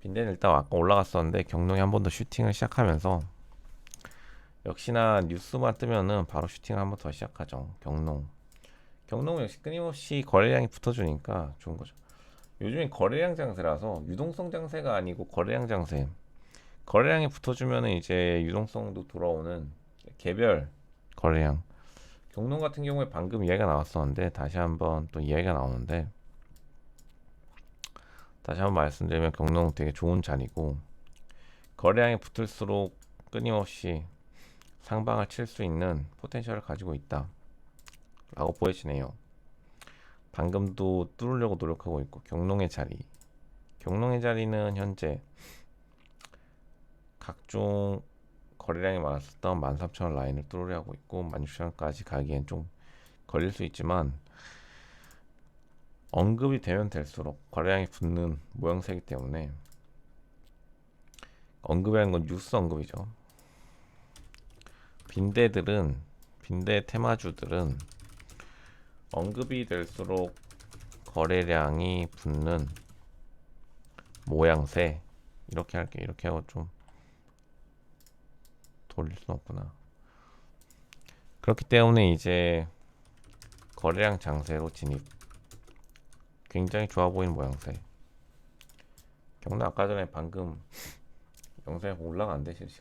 빈대는 일단 아까 올라갔었는데 경동이 한 번 더 슈팅을 시작하면서 역시나 뉴스만 뜨면은 바로 슈팅을 한번 더 시작하죠. 경농. 경농은 역시 끊임없이 거래량이 붙어주니까 좋은 거죠. 요즘엔 거래량 장세라서 유동성 장세가 아니고 거래량 장세. 거래량이 붙어주면은 이제 유동성도 돌아오는 개별 거래량. 경농 같은 경우에 방금 이야기가 나왔었는데 다시 한번 또 이야기가 나오는데 다시 한번 말씀드리면 경농 되게 좋은 자리고 거래량이 붙을수록 끊임없이 상방을 칠 수 있는 포텐셜을 가지고 있다 라고 보여지네요. 방금도 뚫으려고 노력하고 있고 경농의 자리. 경농의 자리는 현재 각종 거래량이 많았었던 13,000원 라인을 뚫으려 하고 있고 16,000원까지 가기엔 좀 걸릴 수 있지만 언급이 되면 될수록 거래량이 붙는 모양새이기 때문에 언급이라는 건 뉴스 언급이죠. 빈대들은 빈대 테마주들은 언급이 될수록 거래량이 붙는 모양새 이렇게 할게 이렇게 하고 좀 돌릴 순 없구나. 그렇기 때문에 이제 거래량 장세로 진입. 굉장히 좋아 보이는 모양새. 경남 아까 전에 방금 영상에 올라간대 실시간.